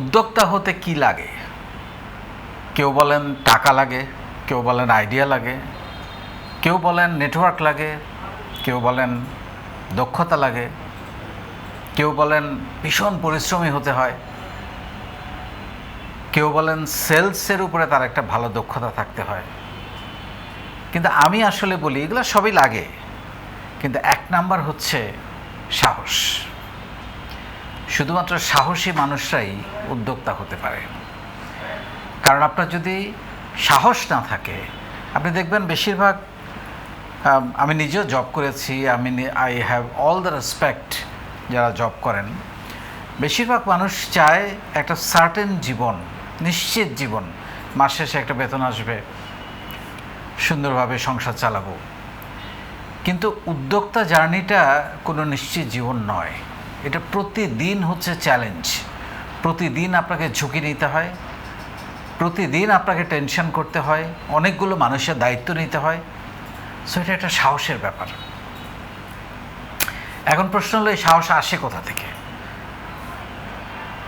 উদ্যোক্তা হতে কি লাগে? কেউ বলেন টাকা লাগে, কেউ বলেন আইডিয়া লাগে, কেউ বলেন নেটওয়ার্ক লাগে, কেউ বলেন দক্ষতা লাগে, কেউ বলেন ভীষণ পরিশ্রমী হতে হয়, কেউ বলেন সেলসের উপরে তার একটা ভালো দক্ষতা থাকতে হয়। কিন্তু আমি আসলে বলি, এগুলো সবই লাগে। কিন্তু এক নাম্বার হচ্ছে সাহস। শুধুমাত্র সাহসী মানুষরাই উদ্যোক্তা হতে পারে। কারণ আপনার যদি সাহস না থাকে, আপনি দেখবেন বেশিরভাগ, আমি নিজেও জব করেছি, আমি I have all the respect যারা জব করেন। বেশিরভাগ মানুষ চায় একটা সার্টেন জীবন, নিশ্চিত জীবন। মাস শেষে একটা বেতন আসবে, সুন্দরভাবে সংসার চালাবো। কিন্তু উদ্যোক্তা জার্নিটা কোনো নিশ্চিত জীবন নয়। এটা প্রতিদিন হচ্ছে চ্যালেঞ্জ প্রতিদিন আপনাকে ঝুঁকি নিতে হয়, প্রতিদিন আপনাকে টেনশন করতে হয়, অনেকগুলো মানুষের দায়িত্ব নিতে হয়। সো এটা একটা সাহসের ব্যাপার। এখন প্রশ্ন হলো, এই সাহস আসে কোথা থেকে?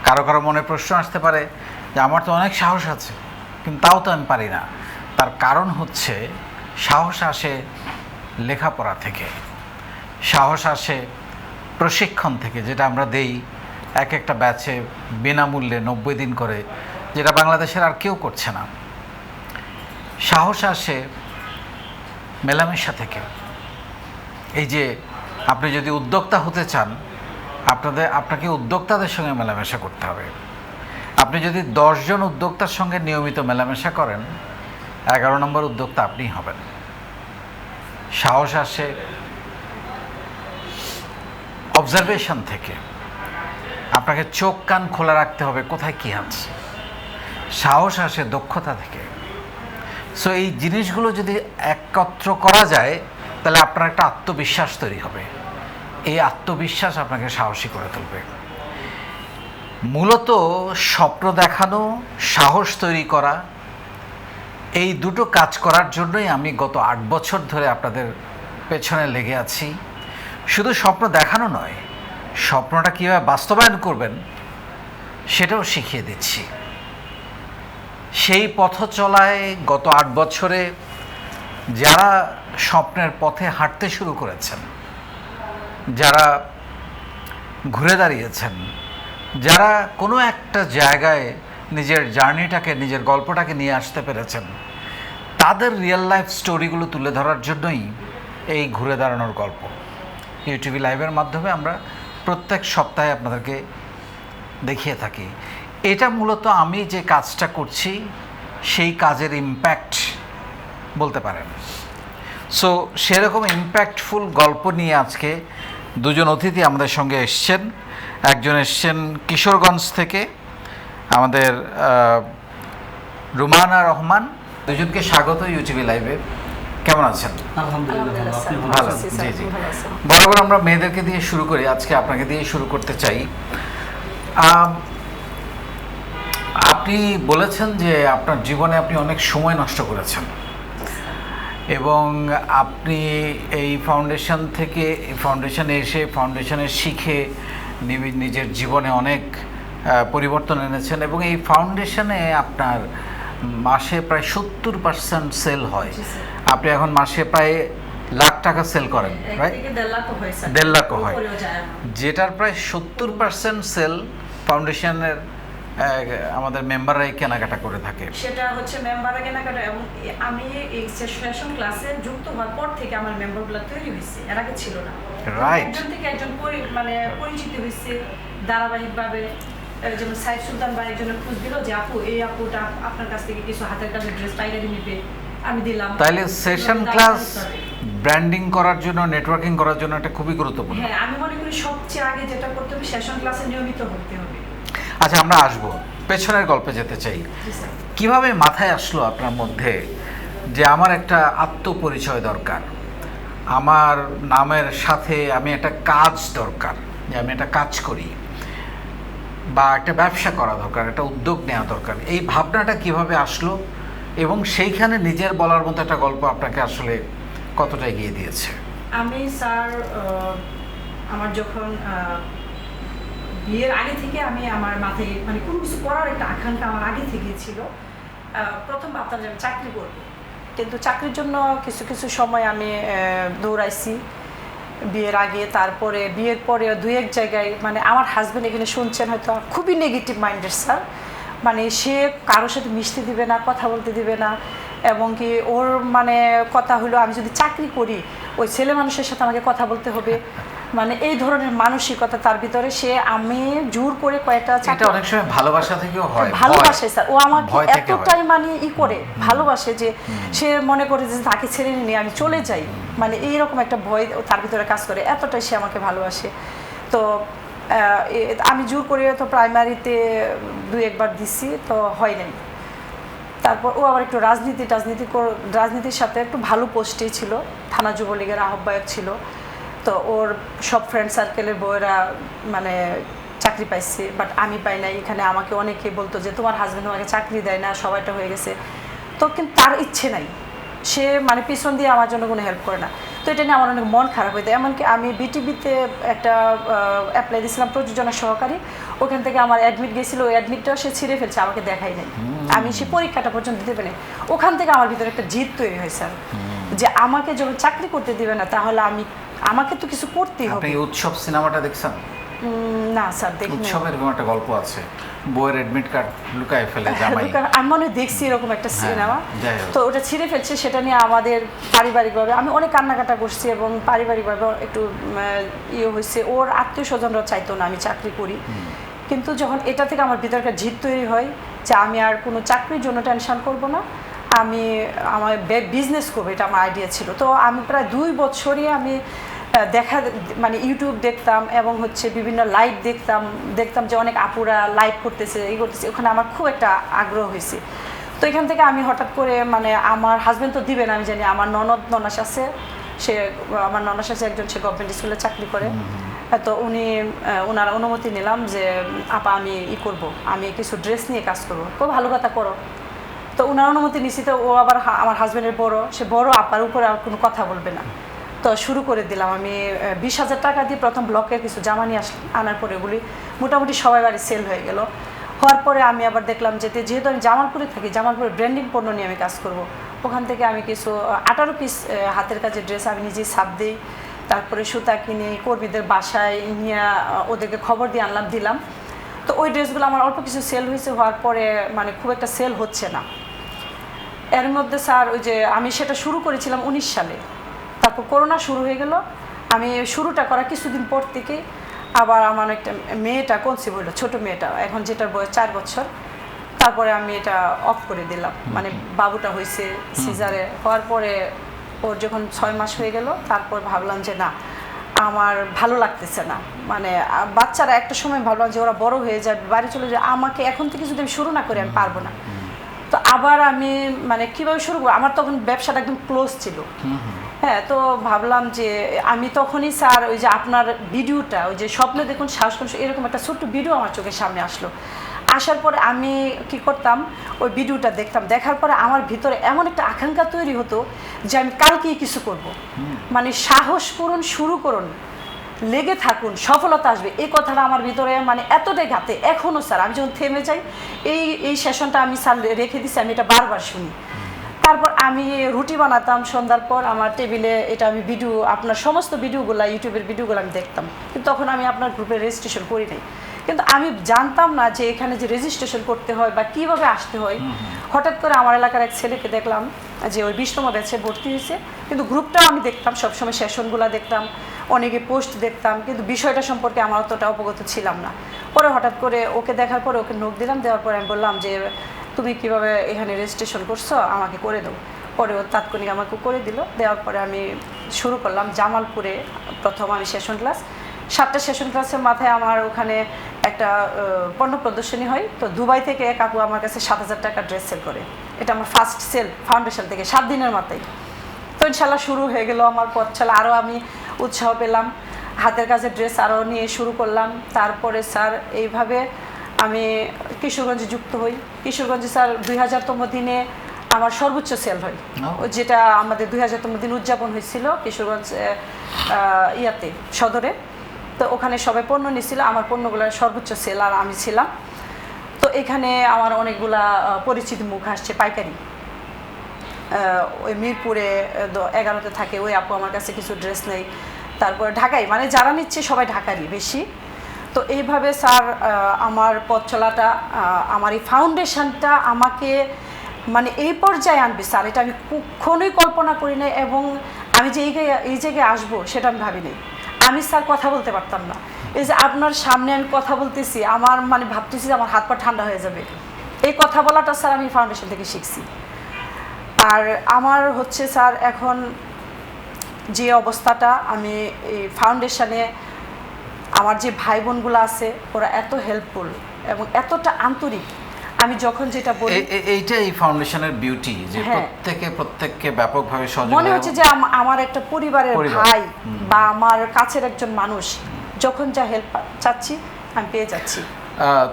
কারও কারও মনে প্রশ্ন আসতে পারে যে, আমার তো অনেক সাহস আছে, কিন্তু তাও তো আমি পারি না। তার কারণ হচ্ছে, সাহস আসে লেখাপড়া থেকে। সাহস আসে প্রশিক্ষণ থেকে, যেটা আমরা দেই এক একটা ব্যাচে বিনামূল্যে নব্বই দিন করে, যেটা বাংলাদেশের আর কেউ করছে না। সাহস আসে মেলামেশা থেকে। এই যে আপনি যদি উদ্যোক্তা হতে চান, আপনাদের, আপনাকে উদ্যোক্তাদের সঙ্গে মেলামেশা করতে হবে। আপনি যদি দশজন উদ্যোক্তার সঙ্গে নিয়মিত মেলামেশা করেন, এগারো নম্বর উদ্যোক্তা আপনিই হবেন। সাহস আসে অবজারভেশন থেকে। আপনাকে চোখ, কান খোলা রাখতে হবে, কোথায় কী আছে? সাহস আসে দক্ষতা থেকে। সো এই জিনিসগুলো যদি একত্র করা যায়, তাহলে আপনার একটা আত্মবিশ্বাস তৈরি হবে। এই আত্মবিশ্বাস আপনাকে সাহসী করে তুলবে। মূলত স্বপ্ন দেখানো, সাহস তৈরি করা, এই দুটো কাজ করার জন্যই আমি গত আট বছর ধরে আপনাদের পেছনে লেগে আছি। শুধু স্বপ্ন দেখানো নয়, স্বপ্নটা কীভাবে বাস্তবায়ন করবেন সেটাও শিখিয়ে দিচ্ছি। সেই পথ চলায় গত আট বছরে যারা স্বপ্নের পথে হাঁটতে শুরু করেছেন, যারা ঘুরে দাঁড়িয়েছেন, যারা কোনো একটা জায়গায় নিজের জার্নিটাকে, নিজের গল্পটাকে নিয়ে আসতে পেরেছেন, তাদের রিয়েল লাইফ স্টোরিগুলো তুলে ধরার জন্যই এই ঘুরে দাঁড়ানোর গল্প। ইউটিভি লাইভের মাধ্যমে আমরা প্রত্যেক সপ্তাহে আপনাদেরকে দেখিয়ে থাকি। এটা মূলত আমি যে কাজটা করছি, সেই কাজের ইম্প্যাক্ট বলতে পারেন। সো সেরকম ইম্প্যাক্টফুল গল্প নিয়ে আজকে দুজন অতিথি আমাদের সঙ্গে এসছেন। একজন এসছেন কিশোরগঞ্জ থেকে, আমাদের রুমানা রহমান। দুজনকে স্বাগত ইউটিভি লাইভে কেমন আছেন? ভালো। জি জি। বরাবর আমরা মেয়েদেরকে দিয়ে শুরু করি। আজকে আপনাকে দিয়ে শুরু করতে চাই। আপনি বলেছেন যে আপনার জীবনে আপনি অনেক সময় নষ্ট করেছেন। এবং আপনি এই ফাউন্ডেশন থেকে এই ফাউন্ডেশনে এসে ফাউন্ডেশনে শিখে নিজের জীবনে অনেক পরিবর্তন এনেছেন এবং এই ফাউন্ডেশনে আপনার মাসে প্রায় সত্তর পার্সেন্ট সেল হয়। আপনি এখন মাসে প্রায় লাখ টাকা সেল করেন রাইট দেড় লাখও হয়। যেটার প্রায় সত্তর পার্সেন্ট সেল ফাউন্ডেশনের আমাদের মেম্বাররাই কেনাকাটা করে থাকে। সেটা হচ্ছে মেম্বাররা কেনাকাটা এবং আমি এই সেশন ক্লাসে যুক্ত হওয়ার পর থেকে আমার মেম্বারগুলো তৈরি হয়েছে। এর আগে ছিল না। Right. একজন থেকে একজন মানে পরিচিত হয়েছে ধারাবাহিকভাবে। যেমন সাইদ সুলতান ভাই একজনের খোঁজ দিল যে আপু এই আপুটা আপনার কাছ থেকে কিছু হাতের কাছে ড্রেস পাইকারি নিবে। আমি দিলাম। তাইলে সেশন ক্লাস। ব্র্যান্ডিং করার জন্য নেটওয়ার্কিং করার জন্য এটা খুবই গুরুত্বপূর্ণ। হ্যাঁ আমি মনে করি সবচেয়ে আগে যেটা করতে হবে সেশন ক্লাসে নিয়মিত হতে হবে। আচ্ছা আমরা আসব। পেছনের গল্পে যেতে চাই। কীভাবে মাথায় আসলো আপনার মধ্যে যে আমার একটা আত্মপরিচয় দরকার? আমার নামের সাথে আমি একটা কাজ দরকার যে আমি একটা কাজ করি বা একটা ব্যবসা করা দরকার একটা উদ্যোগ নেওয়া দরকার। এই ভাবনাটা কীভাবে আসলো? এবং সেইখানে নিজের বলার মতো একটা গল্প আপনাকে আসলে কতটা এগিয়ে দিয়েছে? আমি স্যার আমার যখন বিয়ের আগে থেকে আমি আমার মাথায় মানে কোনো কিছু করার একটা আকাঙ্ক্ষা আমার আগে থেকে ছিল। প্রথম ভাবতাম যে আমি চাকরি করব। কিন্তু চাকরির জন্য কিছু কিছু সময় আমি দৌড়াইছি। বিয়ের আগে, তারপরে, বিয়ের পরে দুই এক জায়গায় মানে আমার হাজব্যান্ড এখানে শুনছেন হয়তো, খুবই নেগেটিভ মাইন্ডের স্যার মানে সে কারোর সাথে মিশতে দিবে না কথা বলতে দিবে না এবং কি ওর মানে কথা হলো আমি যদি চাকরি করি ওই ছেলে মানুষের সাথে আমাকে কথা বলতে হবে। মানে এই ধরনের মানসিকতা তার ভিতরে সে আমি জোর করে কয়েকটা এটা অনেক সময় ভালোবাসা থেকেও হয় ভালোবাসে স্যার। ও আমাকে। এতটাই মানে ই করে ভালোবাসে যে সে মনে করে যে তাকে ছেড়ে নিয়ে আমি চলে যাই। মানে এইরকম একটা ভয় তার ভিতরে কাজ করে এতটাই সে আমাকে ভালোবাসে। তো আমি জোর করে তো প্রাইমারিতে দুই একবার দিছি, তো হয় নাই। তারপর ও আবার একটু রাজনীতি, টাজনীতি রাজনীতির সাথে একটু ভালো পোস্টেই ছিল, থানা যুবলীগের আহ্বায়ক ছিল। তো ওর সব ফ্রেন্ড সার্কেলের বউয়েরা মানে চাকরি পাইছে বাট আমি পাই নাই। এখানে আমাকে অনেকে বলতো যে, তোমার হাজব্যান্ড আমাকে চাকরি দেয় না, সবাইটা হয়ে গেছে। তো কিন্তু তার ইচ্ছে নাই। সে মানে পিছন দিয়ে আমার জন্য কোনো হেল্প করে না। তো এটা নিয়ে আমার অনেক মন খারাপ হইতো এমনকি আমি বিটিভিতে একটা অ্যাপ্লাই দিয়েছিলাম প্রযোজনা সহকারী। ওখান থেকে আমার অ্যাডমিট গেছিল ওই অ্যাডমিটটাও সে ছিঁড়ে ফেলছে আমাকে দেখাই নাই। আমি সে পরীক্ষাটা পর্যন্ত দিতে পারি ওখান থেকে আমার ভিতরে একটা জিদ তৈরি হয়েছে যে আমাকে যখন চাকরি করতে দিবে না তাহলে আমি আমাকে তো কিছু করতেই হবে। উৎসব সিনেমাটা দেখছেন? না স্যার দেখি উৎসবের এরকম একটা গল্প আছে। বইয়ের অ্যাডমিট কার্ড লুকায় ফেলে জামাই। আমি মনে হয় দেখছি এরকম একটা সিনেমা। তো ওটা ছিঁড়ে ফেলছে সেটা নিয়ে আমাদের পারিবারিকভাবে আমি অনেক কান্নাকাটা করছি এবং পারিবারিকভাবে একটু ইয়ে হয়েছে। ওর আত্মীয় স্বজনরা চাইতো না আমি চাকরি করি। কিন্তু যখন এটা থেকে আমার ভিতরে একটা জিদ তৈরি হয় যে আমি আর কোনো চাকরির জন্য টেনশন করব না আমি আমার বিজনেস করব এটা আমার আইডিয়া ছিল। তো আমি প্রায় দুই বছরই আমি দেখা মানে ইউটিউব দেখতাম এবং হচ্ছে বিভিন্ন লাইভ দেখতাম দেখতাম যে অনেক আপুরা লাইভ করতেছে এই করতেছে। ওখানে আমার খুব একটা আগ্রহ হয়েছে। তো এখান থেকে আমি হঠাৎ করে মানে আমার হাজব্যান্ড তো দিবে না আমি জানি আমার ননদ ননাস আছে। সে আমার ননাস আছে একজন সে গভর্নমেন্ট স্কুলে চাকরি করে। তো উনি ওনার অনুমতি নিলাম যে আপা আমি ই করব আমি কিছু ড্রেস নিয়ে কাজ করব। খুব ভালো কথা করো। তো ওনার অনুমতি নিছি তো ও আবার আমার হাজব্যান্ডের বড় সে বড় আপার উপরে আর কোনো কথা বলবে না। তো শুরু করে দিলাম। আমি বিশ হাজার টাকা দিয়ে প্রথম ব্লকের কিছু জামা নিয়ে আনার পরে ওগুলি মোটামুটি সবাই বাড়ি সেল হয়ে গেল। হওয়ার পরে আমি আবার দেখলাম যে, তে- যেহেতু আমি জামালপুরে থাকি, জামালপুরে ব্র্যান্ডিং পণ্য নিয়ে আমি কাজ করব। ওখান থেকে আমি কিছু আঠারো পিস হাতের কাজের ড্রেস আমি নিজেই সাপ দিই। তারপরে সুতা কিনে, কর্মীদের বাসায় নিয়ে ওদেরকে খবর দিয়ে আনলাম, দিলাম। তো ওই ড্রেসগুলো আমার অল্প কিছু সেল হয়েছে, হওয়ার পরে মানে খুব একটা সেল হচ্ছে না। এর মধ্যে স্যার ওই যে আমি সেটা শুরু করেছিলাম উনিশ সালে। তারপর করোনা শুরু হয়ে গেল। আমি শুরুটা করা কিছুদিন পর থেকে আবার আমার একটা মেয়েটা কনসিভ হলো ছোট মেয়েটা এখন যেটার বয়স চার বছর। তারপরে আমি এটা অফ করে দিলাম। মানে বাবুটা হয়েছে সিজারে হওয়ার পরে ওর যখন ছয় মাস হয়ে গেল তারপর ভাবলাম যে না আমার ভালো লাগতেছে না। মানে বাচ্চারা একটা সময় ভাবলাম যে ওরা বড় হয়ে যাবে বাড়ি চলে যায় আমাকে এখন থেকে যদি আমি শুরু না করি আমি পারব না। তো আবার আমি মানে কীভাবে শুরু করব? আমার তখন ব্যবসাটা একদম ক্লোজ ছিল। হ্যাঁ তো ভাবলাম যে আমি তখনই স্যার ওই যে আপনার ভিডিওটা, ওই যে স্বপ্ন দেখুন শ্বাস করুন, এরকম একটা ছোট্ট ভিডিও আমার চোখের সামনে আসলো। আসার পরে আমি কি করতাম, ওই ভিডিওটা দেখতাম। দেখার পরে আমার ভিতরে এমন একটা আকাঙ্ক্ষা তৈরি হতো যে আমি কালকেই কিছু করব। মানে সাহস করুন শুরু করুন, লেগে থাকুন, সফলতা আসবে। এই কথাটা আমার ভিতরে মানে এতটাই ঘাতে। এখনও স্যার, আমি যখন থেমে যাই, এই এই সেশনটা আমি স্যার রেখে দিছি, আমি এটা বারবার শুনি। তারপর আমি রুটি বানাতাম সন্ধ্যার পর আমার টেবিলে এটা আমি ভিডিও আপনার সমস্ত ভিডিওগুলো ইউটিউবের ভিডিওগুলো আমি দেখতাম। কিন্তু তখন আমি আপনার গ্রুপে রেজিস্ট্রেশন করি নাই। কিন্তু আমি জানতাম না যে এখানে যে রেজিস্ট্রেশন করতে হয় বা কীভাবে আসতে হয়। হঠাৎ করে আমার এলাকার এক ছেলেকে দেখলাম যে ওই বিশতম ব্যাচে ভর্তি হয়েছে। কিন্তু গ্রুপটাও আমি দেখতাম সবসময় সেশনগুলো দেখতাম অনেকে পোস্ট দেখতাম। কিন্তু বিষয়টা সম্পর্কে আমার অতটা অবগত ছিলাম না। পরে হঠাৎ করে ওকে দেখার পরে ওকে নোট দিলাম। দেওয়ার পরে আমি বললাম যে তুমি কীভাবে এখানে রেজিস্ট্রেশন করছ, আমাকে করে দাও। পরে ও তাৎক্ষণিক আমাকে করে দিল। দেওয়ার পরে আমি শুরু করলাম জামালপুরে প্রথম আমি সেশন ক্লাস সাতটা সেশন ক্লাসের মাথায় আমার ওখানে একটা পণ্য প্রদর্শনী হয়। তো দুবাই থেকে এক আপু আমার কাছে সাত হাজার টাকা ড্রেস সেল করে। এটা আমার ফার্স্ট সেল ফাউন্ডেশন থেকে সাত দিনের মাথায়। তো ইনশাল্লাহ শুরু হয়ে গেল আমার পথ চলা। আরও আমি উৎসাহ পেলাম। হাতের কাজের ড্রেস আরও নিয়ে শুরু করলাম। তারপরে স্যার, এইভাবে আমি কিশোরগঞ্জে যুক্ত হই। কিশোরগঞ্জে স্যার দুই হাজারতম দিনে আমার সর্বোচ্চ সেল হয়। যেটা আমাদের দুই হাজারতম দিন উদযাপন হয়েছিল কিশোরগঞ্জ ইয়াতে সদরে। তো ওখানে সবাই পণ্য নিছিল আমার পণ্যগুলোর সর্বোচ্চ সেল আর আমি ছিলাম। তো এখানে আমার অনেকগুলা পরিচিত মুখ আসছে পাইকারি। ওই মিরপুরে এগারোতে থাকে ওই আপু আমার কাছে কিছু ড্রেস নেই। তারপরে ঢাকায় মানে যারা নিচ্ছে সবাই ঢাকারই বেশি। তো এইভাবে স্যার আমার পথ চলাটা আমার এই ফাউন্ডেশনটা আমাকে মানে এই পর্যায়ে আনবে স্যার, এটা আমি কখনোই কল্পনা করি না এবং আমি যে এই এই জায়গায় আসব সেটা আমি ভাবিনি আমি স্যার কথা বলতে পারতাম না। এই যে আপনার সামনে আমি কথা বলতেছি, আমার মানে ভাবতেছি যে আমার হাত পা ঠান্ডা হয়ে যাবে। এই কথা বলাটা স্যার আমি ফাউন্ডেশন থেকে শিখছি। আর আমার হচ্ছে স্যার এখন যে অবস্থাটা আমি এই ফাউন্ডেশনে আমার যে ভাই বোনগুলো আছে ওরা এত হেল্পফুল এবং এতটা আন্তরিক। আমি যখন যেটা বলি এ- এ- এইটা এই ফাউন্ডেশনের বিউটি যে হ্যাঁ। প্রত্যেকে প্রত্যেককে ব্যাপকভাবে মনে হচ্ছে যে আমার একটা পরিবারের ভাই বা আমার কাছের একজন মানুষ যখন যা হেল্প চাচ্ছি আমি পেয়ে যাচ্ছি।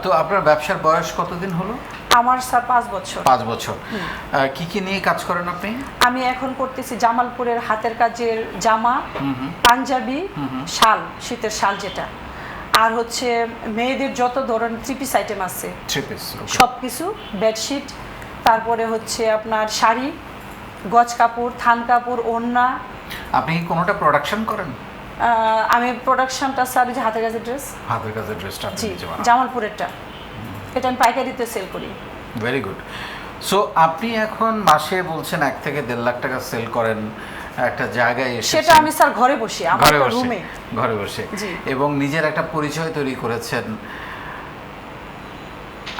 তো আপনার ব্যবসার বয়স কতদিন হলো? আমার স্যার পাঁচ বছর। পাঁচ বছর। কি কি নিয়ে কাজ করেন আপনি? আমি এখন করতেছি জামালপুরের হাতের কাজের জামা পাঞ্জাবি শাল শীতের শাল যেটা। আর হচ্ছে মেয়েদের যত ধরনের থ্রি পিস আইটেম আছে সব কিছু বেডশিট তারপরে হচ্ছে আপনার শাড়ি গজ কাপড় থান কাপড় ওড়না। আপনি কি কোনোটা প্রোডাকশন করেন? আমি প্রোডাকশনটা স্যার হাতের কাজের ড্রেস হাতের কাজের ড্রেসটা জামালপুরেরটা। এটা আমি পাইকারিতে সেল করি। ভেরি গুড সো আপনি এখন মাসে বলছেন এক থেকে দেড় লাখ টাকা সেল করেন একটা জায়গায় এসে সেটা আমি স্যার ঘরে বসে আমার রুমে ঘরে বসে। এবং নিজের একটা পরিচয় তৈরি করেছেন।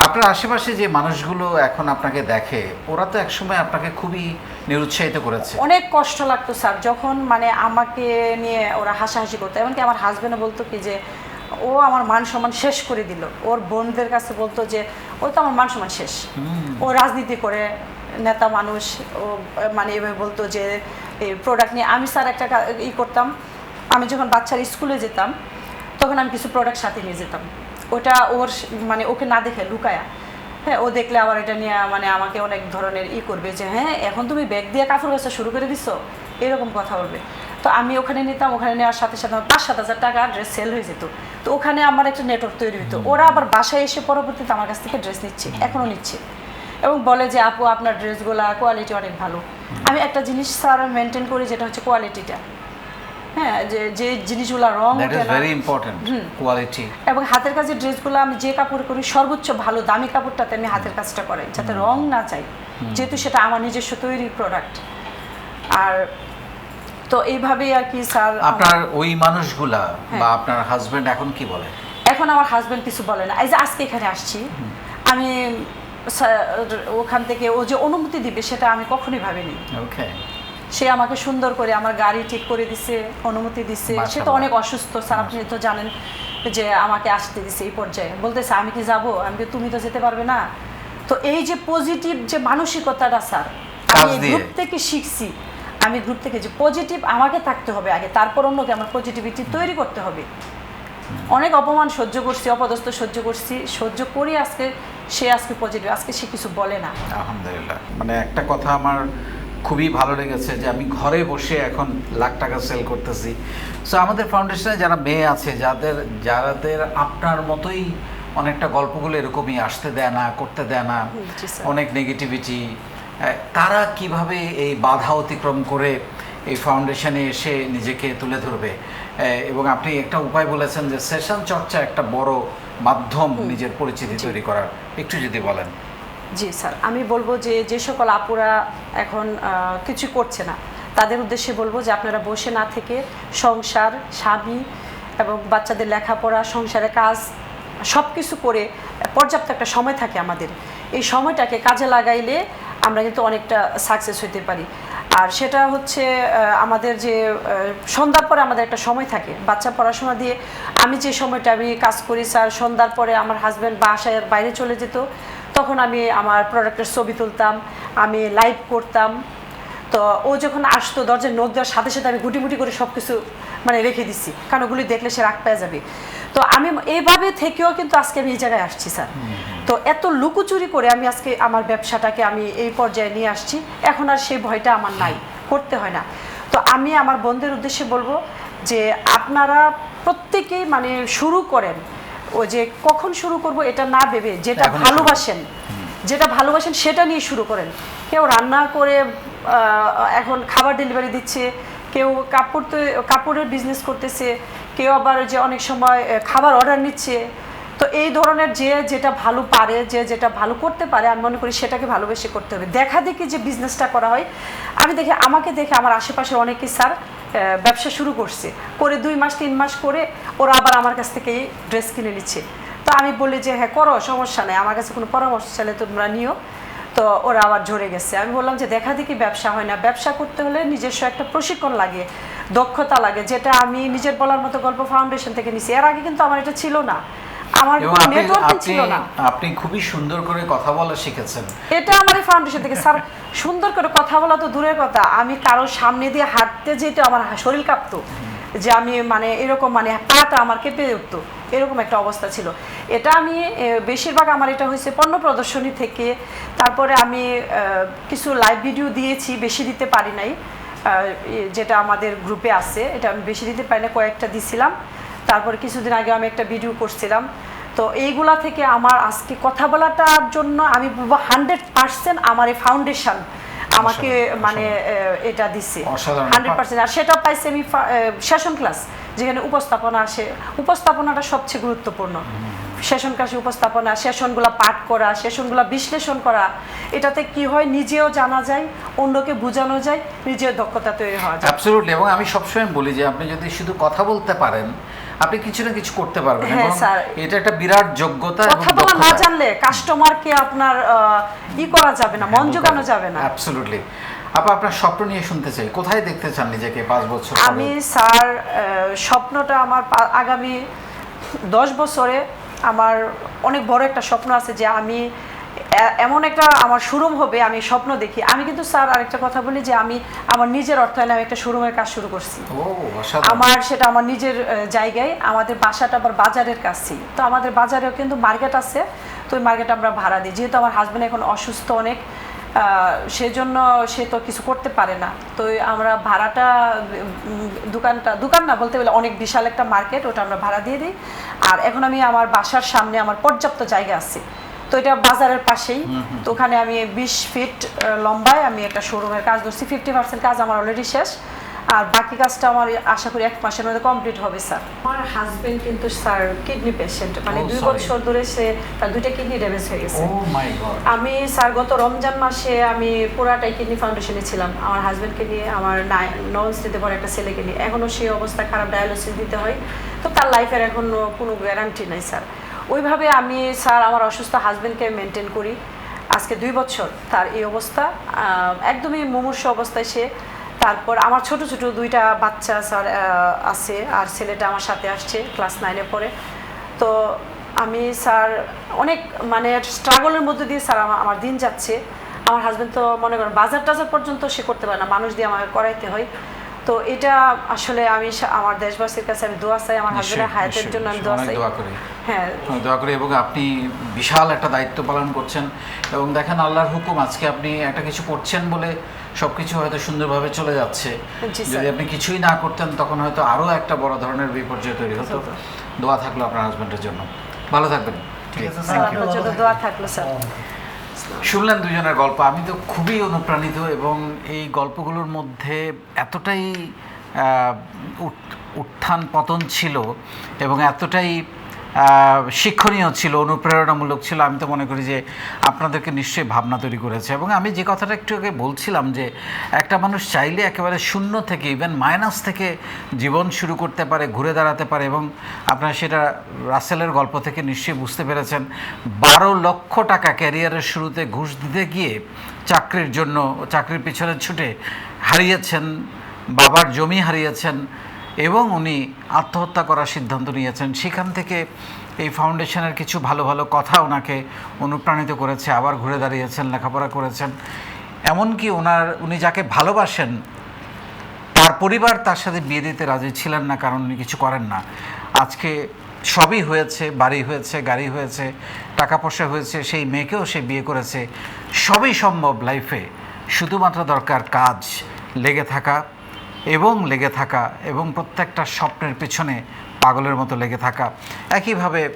আপনার আশেপাশে যে মানুষগুলো এখন আপনাকে দেখে ওরা তো একসময় আপনাকে খুবই নিরুৎসাহিত করেছে। অনেক কষ্ট লাগতো স্যার যখন মানে আমাকে নিয়ে ওরা হাসাহাসি করতো। এমনকি আমার হাজবেন্ডও বলতো কি যে ও আমার মান সম্মান শেষ করে দিল। ওর বোনদের কাছে বলতো যে ও তো আমার মান সম্মান শেষ। ও রাজনীতি করে নেতা মানুষ ও মানে এভাবে বলতো যে এই প্রোডাক্ট নিয়ে আমি স্যার একটা ই করতাম। আমি যখন বাচ্চার স্কুলে যেতাম তখন আমি কিছু প্রোডাক্ট সাথে নিয়ে যেতাম। ওটা ওর মানে ওকে না দেখে লুকায়া। হ্যাঁ ও দেখলে আবার এটা নিয়ে মানে আমাকে অনেক ধরনের ই করবে যে হ্যাঁ এখন তুমি ব্যাগ দিয়ে কাপড় বেচা শুরু করে দিছো। এরকম কথা বলবে। তো আমি ওখানে নিতাম ওখানে নেওয়ার সাথে সাথে আমার পাঁচ সাত হাজার টাকা ড্রেস সেল হয়ে যেত। তো ওখানে আমার একটা নেটওয়ার্ক তৈরি হতো ওরা আবার বাসায় এসে পরবর্তীতে আমার কাছ থেকে ড্রেস নিচ্ছে এখনও নিচ্ছে। এবং বলে যে আপু আপনার ড্রেসগুলা কোয়ালিটি অনেক ভালো। আমি একটা জিনিস স্যার মেনটেন করি যেটা হচ্ছে কোয়ালিটিটা হ্যাঁ যে যে জিনিসগুলো রং ভেরি ইম্পর্টেন্ট কোয়ালিটি এবং হাতের কাজের ড্রেসগুলো আমি যে কাপড় করি সর্বোচ্চ ভালো দামি কাপড়টাতে আমি হাতের কাজটা করাই যাতে রং না চাই। যেহেতু সেটা আমার নিজস্ব তৈরি প্রোডাক্ট আর তো এইভাবেই আর কি স্যার আপনার ওই মানুষগুলা হ্যাঁ। বা আপনার হাজবেন্ড এখন কি বলে? এখন আমার হাজবেন্ড কিছু বলে না। এই যে আজকে এখানে আসছি আমি ওখান থেকে ও যে অনুমতি দিবে সেটা আমি কখনোই ভাবিনি। ওকে সে আমাকে সুন্দর করে আমার গাড়ি ঠিক করে দিছে অনুমতি দিছে। সে তো অনেক অসুস্থ স্যার আপনি তো জানেন যে আমাকে আসতে দিছে এই পর্যায়ে। বলতেছে আমি কি যাব? আমি তুমি তো যেতে পারবে না। তো এই যে পজিটিভ যে মানসিকতাটা স্যার আমি। গ্রুপ থেকে শিখছি। আমি গ্রুপ থেকে যে পজিটিভ আমাকে থাকতে হবে আগে তারপর অন্যকে আমার পজিটিভিটি তৈরি করতে হবে। অনেক অপমান সহ্য করছি অপদস্থ সহ্য করছি সহ্য করি আজকে সে আজকে পজিটিভ আজকে সে কিছু বলে না। আলহামদুলিল্লাহ। মানে একটা কথা আমার খুবই ভালো লেগেছে যে আমি ঘরে বসে এখন লাখ টাকা সেল করতেছি। সো আমাদের ফাউন্ডেশনে যারা মেয়ে আছে যাদের যাদের আপনার মতোই অনেকটা গল্পগুলো এরকমই আসতে দেয় না করতে দেয় না। অনেক নেগেটিভিটি তারা কীভাবে এই বাধা অতিক্রম করে এই ফাউন্ডেশনে এসে নিজেকে তুলে ধরবে? এবং আপনি একটা উপায় বলেছেন যে সেশন চর্চা একটা বড় মাধ্যম নিজের পরিচিতি তৈরি করার। একটু যদি বলেন। জি স্যার। আমি বলব যে যে সকল আপুরা এখন কিছু করছে না তাদের উদ্দেশ্যে বলব যে আপনারা বসে না থেকে সংসার স্বামী এবং বাচ্চাদের লেখাপড়া সংসারের কাজ সব কিছু করে পর্যাপ্ত একটা সময় থাকে আমাদের। এই সময়টাকে কাজে লাগাইলে আমরা কিন্তু অনেকটা সাকসেস হইতে পারি। আর সেটা হচ্ছে আমাদের যে সন্ধ্যার পরে আমাদের একটা সময় থাকে। বাচ্চা পড়াশোনা দিয়ে আমি যে সময়টা আমি কাজ করি, স্যার, সন্ধ্যার পরে আমার হাজব্যান্ড বাসায় বাইরে চলে যেত, তখন আমি আমার প্রোডাক্টের ছবি তুলতাম, আমি লাইভ করতাম। তো ও যখন আসতো দরজায় নোক দেওয়ার সাথে সাথে আমি গুটি গুটি করে সব কিছু মানে রেখে দিচ্ছি কারণ ওগুলি দেখলে সে রাগ পেয়ে যাবে। তো আমি এইভাবে থেকেও কিন্তু আজকে আমি এই জায়গায় আসছি স্যার। তো এত লুকোচুরি করে আমি আজকে আমার ব্যবসাটাকে আমি এই পর্যায়ে নিয়ে আসছি। এখন আর সেই ভয়টা আমার নাই। করতে হয় না। তো আমি আমার বন্ধুদের উদ্দেশ্যে বলব যে আপনারা প্রত্যেকেই মানে শুরু করেন। ও যে কখন শুরু করব এটা না ভেবে যেটা ভালোবাসেন যেটা ভালোবাসেন সেটা নিয়ে শুরু করেন। কেউ রান্না করে এখন খাবার ডেলিভারি দিচ্ছে, কেউ কাপড় তো, কাপড়ের বিজনেস করতেছে, কেউ আবার যে অনেক সময় খাবার অর্ডার নিচ্ছে। তো এই ধরনের যে যেটা ভালো পারে, যে যেটা ভালো করতে পারে, আমি মনে করি সেটাকে ভালোবেসে করতে হবে। দেখা দেখি যে বিজনেসটা করা হয়। আমি দেখি, আমাকে দেখে আমার আশেপাশে অনেকে স্যার ব্যবসা শুরু করছে। করে দুই মাস, তিন মাস করে ওরা আবার আমার কাছ থেকে ড্রেস কিনে নিচ্ছে। তো আমি বলি যে হ্যাঁ করো, সমস্যা নেই। আমার কাছে কোনো পরামর্শ চাইলে তোমরা নিও। তো ওরা আবার ঝরে গেছে। আমি বললাম যে দেখা দেখি ব্যবসা হয় না। ব্যবসা করতে হলে নিজস্ব একটা প্রশিক্ষণ লাগে দক্ষতা লাগে যেটা আমি নিজের বলার মতো গল্প ফাউন্ডেশন থেকে নিছি। এর আগে কিন্তু আমার এটা ছিল না। আমার নেটওয়ার্কিং ছিল না। আপনি খুবই সুন্দর করে কথা বলা শিখেছেন। এটা আমার ফাউন্ডেশন থেকে। স্যার সুন্দর করে কথা বলা তো দূরের কথা। আমি কারোর সামনে দিয়ে হাঁটতে যেতে আমার শরীর কাঁপতো। যে আমি মানে এরকম মানে পাটা আমার কেঁপে উঠতো, এরকম একটা অবস্থা ছিল। এটা আমি বেশিরভাগ আমার এটা হয়েছে পণ্য প্রদর্শনী থেকে। তারপরে আমি কিছু লাইভ ভিডিও দিয়েছি, বেশি দিতে পারি নাই। যেটা আমাদের গ্রুপে আছে, এটা আমি বেশি দিতে পারি না কয়েকটা দিছিলাম। তারপরে কিছুদিন আগে আমি একটা ভিডিও করছিলাম। তো এইগুলা থেকে আমার আজকে কথা বলাটার জন্য আমি হান্ড্রেড পার্সেন্ট আমার এই ফাউন্ডেশন আমাকে মানে এটা অসাধারণ। Hundred percent. আর সেটা পাইছি আমি সেশন ক্লাস যেখানে উপস্থাপনা আসে। উপস্থাপনাটা সবচেয়ে গুরুত্বপূর্ণ। সেশন ক্লাসে উপস্থাপনা সেশনগুলো পাঠ করা সেশনগুলো বিশ্লেষণ করা। এটাতে কি হয়? নিজেও জানা যায় অন্যকে বোঝানো যায় নিজের দক্ষতা তৈরি হওয়া যায়। অ্যাবসলিউটলি এবং আমি সবসময় বলি যে আপনি যদি শুধু কথা বলতে পারেন আপনি কিছু না কিছু করতে পারবেন হ্যাঁ, স্যার। এটা একটা বিরাট যোগ্যতা কথা বলা না। জানলে কাস্টমারকে আপনার ই করা যাবে না মন জোগানো যাবে না অ্যাবসলিউটলি আপা আপনার স্বপ্ন নিয়ে শুনতে চাই কোথায় দেখতে চান নিজেকে পাঁচ বছর? আমি স্যার স্বপ্নটা আমার আগামী দশ বছরে আমার অনেক বড় একটা স্বপ্ন আছে যে আমি এমন একটা আমার শোরুম হবে আমি স্বপ্ন দেখি। আমি কিন্তু স্যার আরেকটা কথা বলি যে আমি আমার নিজের অর্থায়নে আমি একটা শোরুমের কাজ শুরু করছি। আমার সেটা আমার নিজের জায়গায় আমাদের বাসাটা আবার বাজারের কাছেই। তো আমাদের বাজারেও কিন্তু মার্কেট আছে তো ওই মার্কেট আমরা ভাড়া দিই। যেহেতু আমার হাজব্যান্ড এখন অসুস্থ অনেক সেজন্য সে তো কিছু করতে পারে না। তো আমরা ভাড়াটা দোকানটা দোকান না বলতে গেলে অনেক বিশাল একটা মার্কেট ওটা আমরা ভাড়া দিয়ে দিই। আর এখন আমি আমার বাসার সামনে আমার পর্যাপ্ত জায়গা আছে। তো এটা বাজারের পাশেই। তো ওখানে আমি বিশ ফিট লম্বায় আমি একটা শোরুমের কাজ ধরছি। ফিফটি পার্সেন্ট কাজ আমার অলরেডি শেষ। আর বাকি কাজটা আমার আশা করি এক মাসের মধ্যে কমপ্লিট হবে স্যার। আমার হাজবেন্ড কিন্তু স্যার কিডনি পেশেন্ট মানে দুই বছর ধরে সে তার দুইটা কিডনি ড্যামেজ হয়ে গেছে। ও মাই গড আমি স্যার গত রমজান মাসে আমি পুরাটাই কিডনি ফাউন্ডেশনে ছিলাম। আমার হাজবেন্ডকে নিয়ে আমার নন স্টেতে পরে একটা ছেলেকে নিয়ে। এখনও সেই অবস্থা খারাপ ডায়ালিসিস দিতে হয়। তো তার লাইফের এখনও কোনো গ্যারান্টি নাই স্যার। ওইভাবে আমি স্যার আমার অসুস্থ হাজবেন্ডকে মেনটেন করি। আজকে দুই বছর তার এই অবস্থা। একদমই মুমূর্ষ অবস্থায় সে। তারপর আমার ছোট ছোট দুইটা বাচ্চা স্যার আছে। আর ছেলেটা আমার সাথে আসছে ক্লাস নাইনে পড়ে। তো আমি স্যার অনেক মানে স্ট্রাগলের মধ্যে দিয়ে স্যার আমার দিন যাচ্ছে। আমার হাজবেন্ড তো মনে করেন বাজার টাজার পর্যন্ত সে করতে পারে না। মানুষ দিয়ে আমাকে করাইতে হয়। তো এটা আসলে আমি আমার দেশবাসীর কাছে আমি দোয়া চাই আমার হাজবেন্ডের হায়াতের জন্য আমি দোয়া চাই। হ্যাঁ। আমি দোয়া করি এবং আপনি বিশাল একটা দায়িত্ব পালন করছেন এবং দেখেন আল্লাহর হুকুম আজকে আপনি একটা কিছু করছেন বলে সবকিছু হয়তো সুন্দরভাবে চলে যাচ্ছে। যদি আপনি কিছুই না করতেন তখন হয়তো আরও একটা বড় ধরনের বিপর্যয় তৈরি হতো। দোয়া থাকল আপনার হাজবেন্ডের জন্য। ভালো থাকবেন। ঠিক আছে দোয়া থাকল স্যার। শুনলেন দুজনের গল্প আমি তো খুবই অনুপ্রাণিত এবং এই গল্পগুলোর মধ্যে এতটাই উত্থান পতন ছিল এবং এতটাই শিক্ষণীয় ছিল, অনুপ্রেরণামূলক ছিল। আমি তো মনে করি যে আপনাদেরকে নিশ্চয়ই ভাবনা তৈরি করেছে। এবং আমি যে কথাটা একটু আগে বলছিলাম যে একটা মানুষ চাইলে একেবারে শূন্য থেকে ইভেন মাইনাস থেকে জীবন শুরু করতে পারে, ঘুরে দাঁড়াতে পারে এবং আপনারা সেটা রাসেলের গল্প থেকে নিশ্চয়ই বুঝতে পেরেছেন। বারো লক্ষ টাকা ক্যারিয়ারের শুরুতে ঘুষ দিতে গিয়ে চাকরির জন্য, চাকরির পিছনে ছুটে হারিয়েছেন, বাবার জমি হারিয়েছেন এবং উনি আত্মহত্যা করার সিদ্ধান্ত নিয়েছেন। সেখান থেকে এই ফাউন্ডেশনের কিছু ভালো ভালো কথা ওনাকে অনুপ্রাণিত করেছে, আবার ঘুরে দাঁড়িয়েছেন, লেখাপড়া করেছেন। এমনকি ওনার, উনি যাকে ভালোবাসেন, তার পরিবার তার সাথে বিয়ে দিতে রাজি ছিলেন না, কারণ উনি কিছু করেন না। আজকে সবই হয়েছে, বাড়ি হয়েছে, গাড়ি হয়েছে, টাকা পয়সা হয়েছে, সেই মেয়েকেও সে বিয়ে করেছে। সবই সম্ভব লাইফে। শুধুমাত্র দরকার কাজ, লেগে থাকা। এবং লেগে থাকা এবং প্রত্যেকটা স্বপ্নের পেছনে পাগলের মতো লেগে থাকা। একইভাবে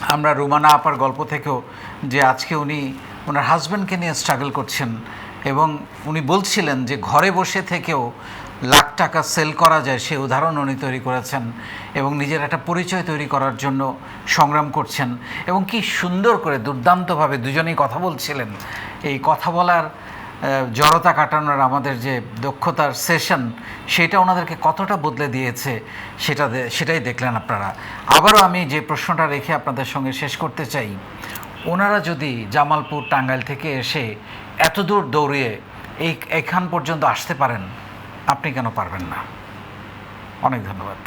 আমরা রুমানা আপার গল্প থেকেও যে আজকে উনি ওনার হাজব্যান্ডকে নিয়ে স্ট্রাগল করছেন এবং উনি বলছিলেন যে ঘরে বসে থেকেও লাখ টাকা সেল করা যায় সে উদাহরণ উনি তৈরি করেছেন এবং নিজের একটা পরিচয় তৈরি করার জন্য সংগ্রাম করছেন এবং কি সুন্দর করে দুর্দান্তভাবে দুজনেই কথা বলছিলেন। এই কথা বলার জড়তা কাটানোর আমাদের যে দক্ষতার সেশন, সেটা ওনাদেরকে কতটা বদলে দিয়েছে সেটা সেটাই দেখলেন আপনারা। আবারও আমি যে প্রশ্নটা রেখে আপনাদের সঙ্গে শেষ করতে চাই, ওনারা যদি জামালপুর টাঙ্গাইল থেকে এসে এত দূর দৌড়িয়ে এই এখান পর্যন্ত আসতে পারেন, আপনি কেন পারবেন না? অনেক ধন্যবাদ।